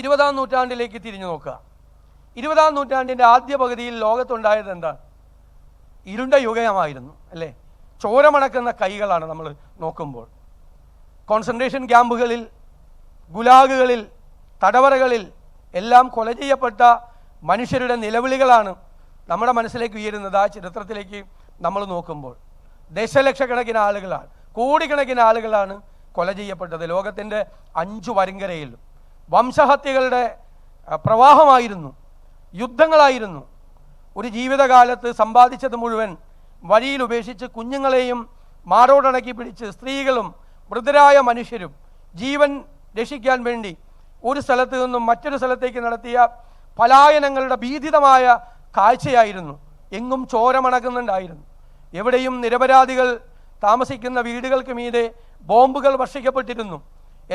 ഇരുപതാം നൂറ്റാണ്ടിലേക്ക് തിരിഞ്ഞു നോക്കുക. ഇരുപതാം നൂറ്റാണ്ടിന്റെ ആദ്യ പകുതിയിൽ ലോകത്തുണ്ടായത് എന്താണ്? ഇരുണ്ട യുഗമായിരുന്നു അല്ലേ? ചോരമണക്കുന്ന കൈകളാണ് നമ്മൾ നോക്കുമ്പോൾ. കോൺസെൻട്രേഷൻ ക്യാമ്പുകളിൽ ഗുലാഗുകളിൽ തടവറകളിൽ എല്ലാം കൊല ചെയ്യപ്പെട്ട മനുഷ്യരുടെ നിലവിളികളാണ് നമ്മുടെ മനസ്സിലേക്ക് ഉയരുന്നത്. ആ ചരിത്രത്തിലേക്ക് നമ്മൾ നോക്കുമ്പോൾ ദശലക്ഷക്കണക്കിന് ആളുകളാണ് കോടിക്കണക്കിന് ആളുകളാണ് കൊല ചെയ്യപ്പെട്ടത്. ലോകത്തിന്റെ അഞ്ചു വരിങ്കരയിലും വംശഹത്യകളുടെ പ്രവാഹമായിരുന്നു. യുദ്ധങ്ങളായിരുന്നു. ഒരു ജീവിതകാലത്ത് സമ്പാദിച്ചത് മുഴുവൻ വഴിയിൽ ഉപേക്ഷിച്ച് കുഞ്ഞുങ്ങളെയും മാറോടണക്കി പിടിച്ച് സ്ത്രീകളും വൃദ്ധരായ മനുഷ്യരും ജീവൻ രക്ഷിക്കാൻ വേണ്ടി ഒരു സ്ഥലത്ത് നിന്നും മറ്റൊരു സ്ഥലത്തേക്ക് നടത്തിയ പലായനങ്ങളുടെ ഭീതിതമായ കാഴ്ചയായിരുന്നു. എങ്ങും ചോരമണക്കുന്നുണ്ടായിരുന്നു. എവിടെയും നിരപരാധികൾ താമസിക്കുന്ന വീടുകൾക്ക് മീതെ ബോംബുകൾ വർഷിക്കപ്പെട്ടിരുന്നു.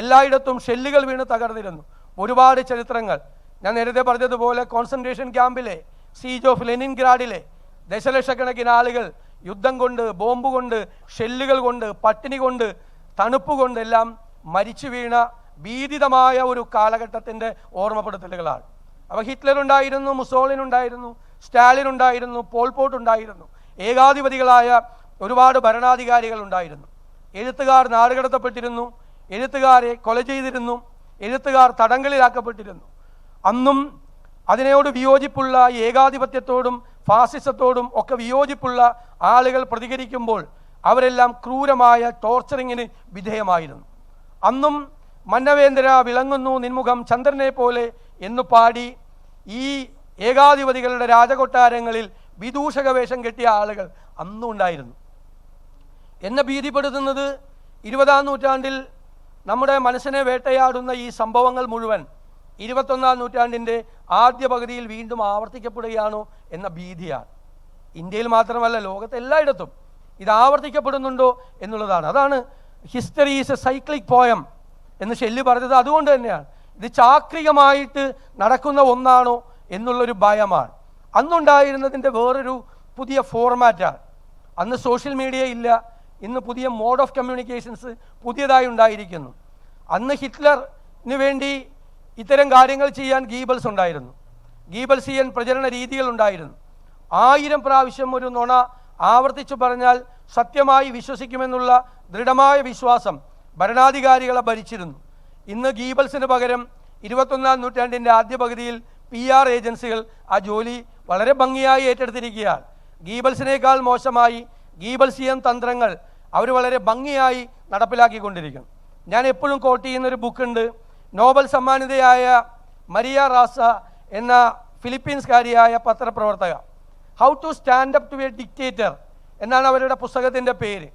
എല്ലായിടത്തും ഷെല്ലുകൾ വീണ് തകർന്നിരുന്നു. ഒരുപാട് ചരിത്രങ്ങൾ. ഞാൻ നേരത്തെ പറഞ്ഞതുപോലെ കോൺസെൻട്രേഷൻ ക്യാമ്പിലെ സീജ് ഓഫ് ലെനിൻഗ്രാഡിലെ ദശലക്ഷക്കണക്കിന് ആളുകൾ യുദ്ധം കൊണ്ട് ബോംബ് കൊണ്ട് ഷെല്ലുകൾ കൊണ്ട് പട്ടിണി കൊണ്ട് തണുപ്പ് കൊണ്ടെല്ലാം മരിച്ചു വീണ ഭീതിതമായ ഒരു കാലഘട്ടത്തിന്റെ ഓർമ്മപ്പെടുത്തലുകളാണ്. അപ്പോൾ ഹിറ്റ്ലർ ഉണ്ടായിരുന്നു മുസോളിൻ ഉണ്ടായിരുന്നു സ്റ്റാലിൻ ഉണ്ടായിരുന്നു പോൾപോട്ട് ഉണ്ടായിരുന്നു ഏകാധിപതികളായ ഒരുപാട് ഭരണാധികാരികൾ ഉണ്ടായിരുന്നു എഴുത്തുകാർ നാടുകടത്തപ്പെട്ടിരുന്നു. എഴുത്തുകാരെ കൊല ചെയ്തിരുന്നു. എഴുത്തുകാർ തടങ്കലിലാക്കപ്പെട്ടിരുന്നു. അന്നും അതിനോട് വിയോജിപ്പുള്ള ഏകാധിപത്യത്തോടും ഫാസിസത്തോടും ഒക്കെ വിയോജിപ്പുള്ള ആളുകൾ പ്രതികരിക്കുമ്പോൾ അവരെല്ലാം ക്രൂരമായ ടോർച്ചറിങ്ങിന് വിധേയമായിരുന്നു. അന്നും മന്നവേന്ദ്ര വിളങ്ങുന്നു നിൻമുഖം ചന്ദ്രനെ പോലെ എന്നു പാടി ഈ ഏകാധിപതികളുടെ രാജകൊട്ടാരങ്ങളിൽ വിദൂഷക വേഷം കെട്ടിയ ആളുകൾ അന്നും ഉണ്ടായിരുന്നു എന്നെ ഭീതിപ്പെടുത്തുന്നത് ഇരുപതാം നൂറ്റാണ്ടിൽ നമ്മുടെ മനസ്സിനെ വേട്ടയാടുന്ന ഈ സംഭവങ്ങൾ മുഴുവൻ ഇരുപത്തൊന്നാം നൂറ്റാണ്ടിന്റെ ആദ്യ പകുതിയിൽ വീണ്ടും ആവർത്തിക്കപ്പെടുകയാണോ എന്ന ഭീതിയാണ്. ഇന്ത്യയിൽ മാത്രമല്ല ലോകത്ത് എല്ലായിടത്തും ഇത് ആവർത്തിക്കപ്പെടുന്നുണ്ടോ എന്നുള്ളതാണ്. അതാണ് history is a cyclic poem എന്ന് ഷെല്ലി പറഞ്ഞത് അതുകൊണ്ട് തന്നെയാണ്. ഇത് ചാക്രികമായിട്ട് നടക്കുന്ന ഒന്നാണോ എന്നുള്ളൊരു ഭയമാണ്. അന്നുണ്ടായിരുന്നതിന്റെ വേറൊരു പുതിയ ഫോർമാറ്റാണ് അന്ന് സോഷ്യൽ മീഡിയ ഇല്ല ഇന്ന് പുതിയ മോഡ് ഓഫ് കമ്മ്യൂണിക്കേഷൻസ് പുതിയതായി ഉണ്ടായിരിക്കുന്നു. അന്ന് ഹിറ്റ്ലറിന് വേണ്ടി ഇത്തരം കാര്യങ്ങൾ ചെയ്യാൻ ഗീബൽസ് ഉണ്ടായിരുന്നു. ഗീബൽസിയൻ പ്രചരണ രീതികൾ ഉണ്ടായിരുന്നു. ആയിരം പ്രാവശ്യം ഒരു നുണ ആവർത്തിച്ചു പറഞ്ഞാൽ സത്യമായി വിശ്വസിക്കുമെന്നുള്ള ദൃഢമായ വിശ്വാസം ഭരണാധികാരികളെ ഭരിച്ചിരുന്നു. ഇന്ന് ഗീബൽസിന് പകരം ഇരുപത്തൊന്നാം നൂറ്റാണ്ടിന്റെ ആദ്യ പകുതിയിൽ പി ആർ ഏജൻസികൾ ആ ജോലി വളരെ ഭംഗിയായി ഏറ്റെടുത്തിരിക്കുകയാണ്. ഗീബൽസിനേക്കാൾ മോശമായി ഗീബൽസിയൻ തന്ത്രങ്ങൾ അവർ വളരെ ഭംഗിയായി നടപ്പിലാക്കിക്കൊണ്ടിരിക്കുന്നു. ഞാൻ എപ്പോഴും കോട്ട് ചെയ്യുന്ന ഒരു ബുക്കുണ്ട് നോബൽ സമ്മാനിതയായ മരിയ റാസ എന്ന ഫിലിപ്പീൻസ്കാരിയായ പത്രപ്രവർത്തക. How to stand up to a dictator എന്നാണ് അവരുടെ പുസ്തകത്തിന്റെ പേര്.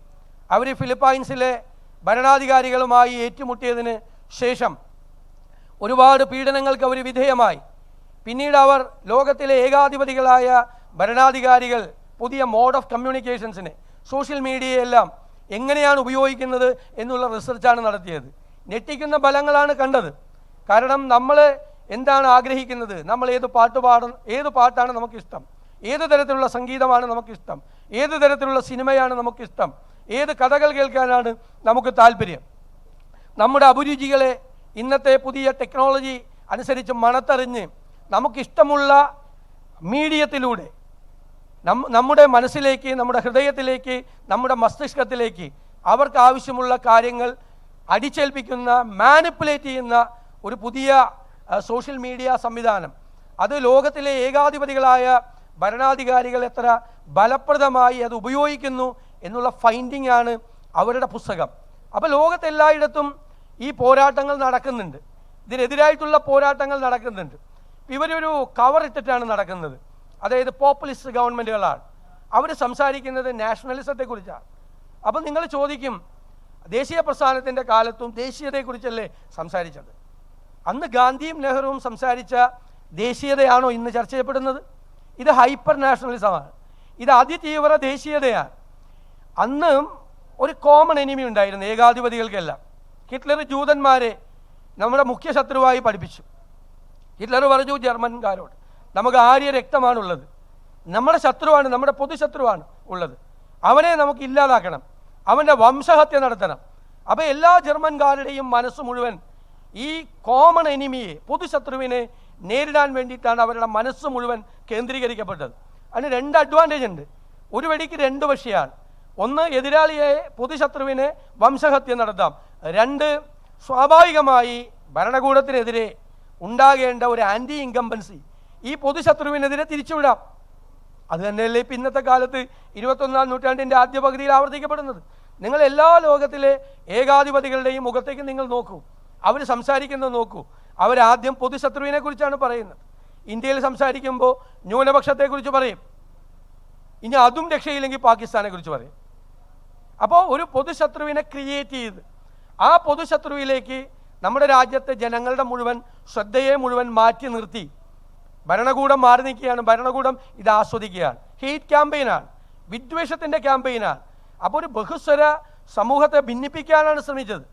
അവർ ഫിലിപ്പൈൻസിലെ ഭരണാധികാരികളുമായി ഏറ്റുമുട്ടിയതിന് ശേഷം ഒരുപാട് പീഡനങ്ങൾക്ക് അവർ വിധേയമായി. പിന്നീട് അവർ ലോകത്തിലെ ഏകാധിപതികളായ ഭരണാധികാരികൾ പുതിയ മോഡ് ഓഫ് കമ്മ്യൂണിക്കേഷൻസിന് സോഷ്യൽ മീഡിയയെല്ലാം എങ്ങനെയാണ് ഉപയോഗിക്കുന്നത് എന്നുള്ള റിസർച്ചാണ് നടത്തിയത്. ഞെട്ടിക്കുന്ന ഫലങ്ങളാണ് കണ്ടത്. കാരണം നമ്മൾ എന്താണ് ആഗ്രഹിക്കുന്നത്? നമ്മൾ ഏത് പാട്ട് പാടും ഏത് പാട്ടാണ് നമുക്കിഷ്ടം? ഏത് തരത്തിലുള്ള സംഗീതമാണ് നമുക്കിഷ്ടം? ഏത് തരത്തിലുള്ള സിനിമയാണ് നമുക്കിഷ്ടം? ഏത് കഥകൾ കേൾക്കാനാണ് നമുക്ക് താല്പര്യം? നമ്മുടെ അഭിരുചികളെ ഇന്നത്തെ പുതിയ ടെക്നോളജി അനുസരിച്ച് മണത്തറിഞ്ഞ് നമുക്കിഷ്ടമുള്ള മീഡിയത്തിലൂടെ നമ്മുടെ മനസ്സിലേക്ക് നമ്മുടെ ഹൃദയത്തിലേക്ക് നമ്മുടെ മസ്തിഷ്കത്തിലേക്ക് അവർക്ക് ആവശ്യമുള്ള കാര്യങ്ങൾ അടിച്ചേൽപ്പിക്കുന്ന മാനിപ്പുലേറ്റ് ചെയ്യുന്ന ഒരു പുതിയ സോഷ്യൽ മീഡിയ സംവിധാനം. അത് ലോകത്തിലെ ഏകാധിപതികളായ ഭരണാധികാരികൾ എത്ര ഫലപ്രദമായി അത് ഉപയോഗിക്കുന്നു എന്നുള്ള ഫൈൻഡിംഗ് ആണ് അവരുടെ പുസ്തകം. അപ്പോൾ ലോകത്തെല്ലായിടത്തും ഈ പോരാട്ടങ്ങൾ നടക്കുന്നുണ്ട്. ഇതിനെതിരായിട്ടുള്ള പോരാട്ടങ്ങൾ നടക്കുന്നുണ്ട്. ഇവരൊരു കവർ ഇട്ടിട്ടാണ് നടക്കുന്നത്. അതായത് പോപ്പുലിസ്റ്റ് ഗവൺമെന്റുകളാണ് അവർ സംസാരിക്കുന്നത് നാഷണലിസത്തെക്കുറിച്ചാണ്. അപ്പം നിങ്ങൾ ചോദിക്കും ദേശീയ പ്രസ്ഥാനത്തിന്റെ കാലത്തും ദേശീയതയെക്കുറിച്ചല്ലേ സംസാരിച്ചത്? അന്ന് ഗാന്ധിയും നെഹ്റുവും സംസാരിച്ച ദേശീയതയാണോ ഇന്ന് ചർച്ച ചെയ്യപ്പെടുന്നത്? ഇത് ഹൈപ്പർ നാഷണലിസമാണ്. ഇത് അതിതീവ്ര ദേശീയതയാണ്. അന്ന് ഒരു കോമൺ എനിമി ഉണ്ടായിരുന്നു ഏകാധിപതികൾക്കെല്ലാം. ഹിറ്റ്ലർ ജൂതന്മാരെ നമ്മുടെ മുഖ്യ ശത്രുവായി പഠിപ്പിച്ചു. ഹിറ്റ്ലർ പറഞ്ഞു ജർമ്മൻകാരോട് നമുക്ക് ആര്യ രക്തമാണുള്ളത്. നമ്മുടെ ശത്രുവാണ് നമ്മുടെ പൊതുശത്രുവാണ് ഉള്ളത്. അവനെ നമുക്ക് ഇല്ലാതാക്കണം. അവന്റെ വംശഹത്യ നടത്തണം. അപ്പോൾ എല്ലാ ജർമ്മൻകാരുടെയും മനസ്സ് മുഴുവൻ ഈ കോമൺ എനിമിയെ പൊതുശത്രുവിനെ നേരിടാൻ വേണ്ടിയിട്ടാണ് അവരുടെ മനസ്സ് മുഴുവൻ കേന്ദ്രീകരിക്കപ്പെട്ടത്. അതിന് രണ്ട് അഡ്വാന്റേജ് ഉണ്ട്. ഒരു വെടിക്ക് രണ്ട് പക്ഷിയാണ് ഒന്ന് എതിരാളിയെ പൊതുശത്രുവിനെ വംശഹത്യ നടത്താം. രണ്ട് സ്വാഭാവികമായി ഭരണകൂടത്തിനെതിരെ ഉണ്ടാകേണ്ട ഒരു ആന്റി ഇൻകംബൻസി ഈ പൊതുശത്രുവിനെതിരെ തിരിച്ചുവിടാം. അത് തന്നെയല്ലേ ഇപ്പം ഇന്നത്തെ കാലത്ത് ഇരുപത്തൊന്നാം നൂറ്റാണ്ടിന്റെ ആദ്യ പകുതിയിൽ ആവർത്തിക്കപ്പെടുന്നത്. നിങ്ങൾ എല്ലാ ലോകത്തിലെ ഏകാധിപതികളുടെയും മുഖത്തേക്ക് നിങ്ങൾ നോക്കൂ. അവർ സംസാരിക്കുന്നത് നോക്കൂ. അവരാദ്യം പൊതുശത്രുവിനെ കുറിച്ചാണ് പറയുന്നത്. ഇന്ത്യയിൽ സംസാരിക്കുമ്പോൾ ന്യൂനപക്ഷത്തെക്കുറിച്ച് പറയും. ഇനി അതും രക്ഷയില്ലെങ്കിൽ പാകിസ്ഥാനെ കുറിച്ച് പറയും. അപ്പോൾ ഒരു പൊതുശത്രുവിനെ ക്രിയേറ്റ് ചെയ്ത് ആ പൊതുശത്രുവിലേക്ക് നമ്മുടെ രാജ്യത്തെ ജനങ്ങളുടെ മുഴുവൻ ശ്രദ്ധയെ മുഴുവൻ മാറ്റി നിർത്തി ഭരണകൂടം മാറി നിൽക്കുകയാണ്. ഭരണകൂടം ഇത് ആസ്വദിക്കുകയാണ്. ഹെയ്റ്റ് ക്യാമ്പയിനാണ് വിദ്വേഷത്തിന്റെ ക്യാമ്പയിനാണ് അപ്പോൾ ഒരു ബഹുസ്വര സമൂഹത്തെ ഭിന്നിപ്പിക്കാനാണ് ശ്രമിച്ചത്.